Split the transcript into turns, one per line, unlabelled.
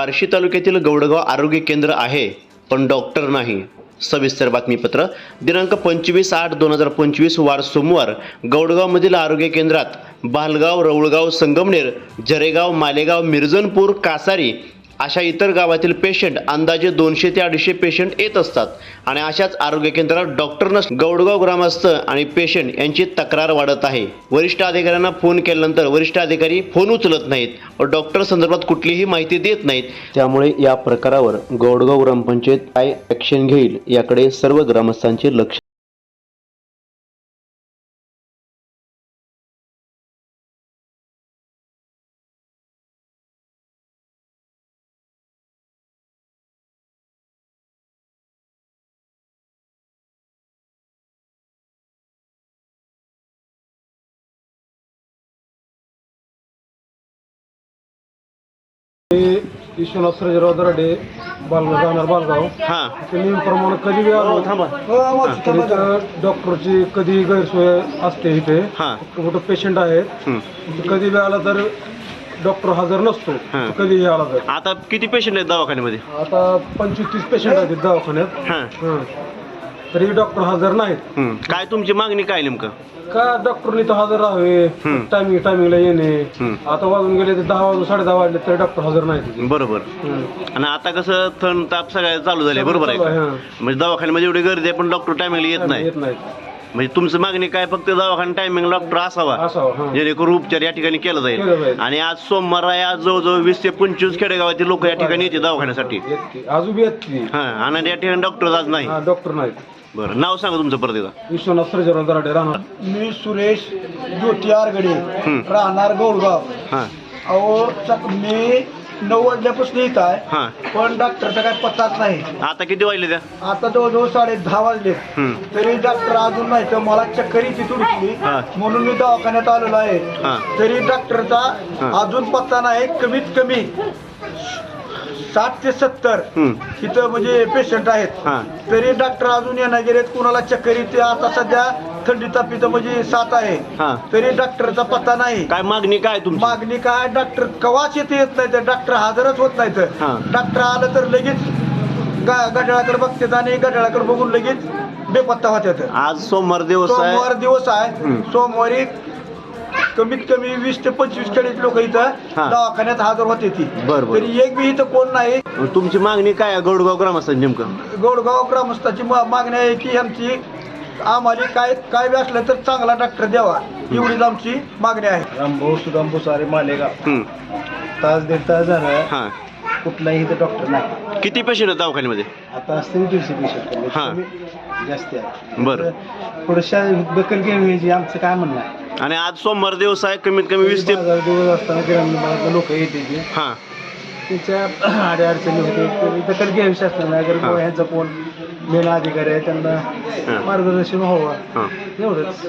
बार्शी तालुक्यातील गौडगाव आरोग्य केंद्र आहे पण डॉक्टर नाही. सविस्तर बातमीपत्र दिनांक पंचवीस आठ दोन हजार पंचवीस वार सोमवार गौडगावमधील आरोग्य केंद्रात बालगाव रवळगाव संगमनेर जरेगाव मालेगाव मिरजनपूर कासारी अशा इतर गावातील पेशंट अंदाजे दोनशे ते अडीचशे पेशंट येत असतात. आणि अशाच आरोग्य केंद्रात डॉक्टरनस गौडगाव ग्रामस्थ आणि पेशंट यांची तक्रार वाढत आहे. वरिष्ठ अधिकाऱ्यांना फोन केल्यानंतर वरिष्ठ अधिकारी फोन उचलत नाहीत. व डॉक्टर संदर्भात कुठलीही माहिती देत नाहीत. त्यामुळे या प्रकारावर गौडगाव ग्रामपंचायत काय ॲक्शन घेईल याकडे सर्व ग्रामस्थांचे लक्ष
विश्वनाथ सर्जेराव दराडे बालगाव जाणार बालगाव.
हां.
कधी बी आलो
थांबा.
तरी इथं डॉक्टरची कधी गैरसोय असते इथे.
हां.
कुठं पेशंट आहेत
हं.
कधी बी आला तर डॉक्टर हजर नसतो.
हां.
कधीही आला तर.
आता किती पेशंट आहेत दवाखान्यामध्ये?
आता पंचवीस तीस पेशंट आहेत दवाखान्यात.
हां.
हं. तरी डॉक्टर हजर नाहीत.
काय तुमची मागणी काय नेमकं
का डॉक्टरनी तर हजर राहावे. टायमिंग टायमिंगला येणे. आता वाजून गेले तर दहा वाजून साडे दहा वाजले तरी डॉक्टर हजर नाहीत.
बरोबर. आणि आता कसं थंड ताप सगळ्या चालू झाले बरोबर आहे
चालू
का?
आहे,
म्हणजे दवाखान्यामध्ये एवढी गर्दी आहे पण डॉक्टर टायमिंगला येत नाही
येत नाहीत
म्हणजे तुमचं मागणी काय फक्त दवाखाना टायमिंग डॉक्टर असावा.
असावं हं.
जेणेकरून उपचार या ठिकाणी केला
केलं
जाईल.
जाईल.
आणि आज सोमवार आहे आज जवळजवळ वीस ते पंचवीस खेडेगावातील लोक या ठिकाणी येते दवाखान्यासाठी.
येत की.
हा आणि या ठिकाणी डॉक्टर आज नाही.
हा डॉक्टर नाहीत.
बरं नाव सांगा तुमचं परत एकदा.
विश्वनाथ सर्जेराव दराडे राहणार.
मी सुरेश ज्योती आरगडे.
हं.
राहणार गौडगाव
हा.
अहो चक मी नऊ वाजल्यापासून येत आहे
हा
पण डॉक्टरचा काय पत्ताच नाही
आता किती वाजले त्या
आता जवळजवळ साडे दहा वाजले. तरी डॉक्टर अजून नाही तर मला चक्कर येते तुडकली
हा.
म्हणून मी दवाखान्यात आलेलो
हा.
आहे तरी डॉक्टरचा
हा.
अजून पत्ता नाही कमीत कमी साठ ते सत्तर. इथं म्हणजे पेशंट आहेत
हा
तरी डॉक्टर अजून येणार गेलेत कुणाला चक्कर येते आता सध्या थंडी तापीचं म्हणजे साथ आहे.
हा.
तरी डॉक्टरचा पत्ता नाही.
काय मागणी काय तुमची?
मागणी काय? डॉक्टर कवाच येते येत नाही तर डॉक्टर हजरच होत नाही तर
हा.
डॉक्टर आलं तर लगेच गा- बघतात आणि गडाळाकडे बघून लगेच बेपत्ता होत्यात
आज सोमवार दिवस
सोमवार
आहे
दिवस आहे.
हम्म.
सोमवारी कमीत कमी वीस ते पंचवीस खेळीत लोक इथं
हा.
दवाखान्यात हजर होते ती.
बरं, बरं.
तरी एक बी इथं कोण नाही.
तुमची मागणी काय आहे? गौडगाव ग्रामस्थांची नेमकं?
गोडगाव ग्रामस्थाची मा- मागणी आहे की आमची आम्हाला काय काय बी असलं तर चांगला डॉक्टर द्यावा. एवढीच आमची मागणी आहे.
रामभाऊ सुदाम भुसारे मालेगाव.
हं.
तास दीड तास झाला.
हा.
कुठलाही इथं डॉक्टर नाही.
किती पेशंट आहेत दवाखान्यामध्ये?
आता असतील दीडशे पेशंट
हा.
जास्त आहे.
बरं.
थोडशा दखल घ्यावी आमचं काय म्हणणं आहे?
आणि आज सोमवार दिवस आहे कमीत कमी वीस ते
बाजार दिवस असताना ग्रामीण भागातले लोक येते ते
हा.
त्याच्या अडीअडचणी होते तरी दखल घ्यावी शासनाने अगर
हा.
ह्यांचा कोण मेन अधिकारी आहे त्यांना. मार्गदर्शन व्हावं. एवढंच.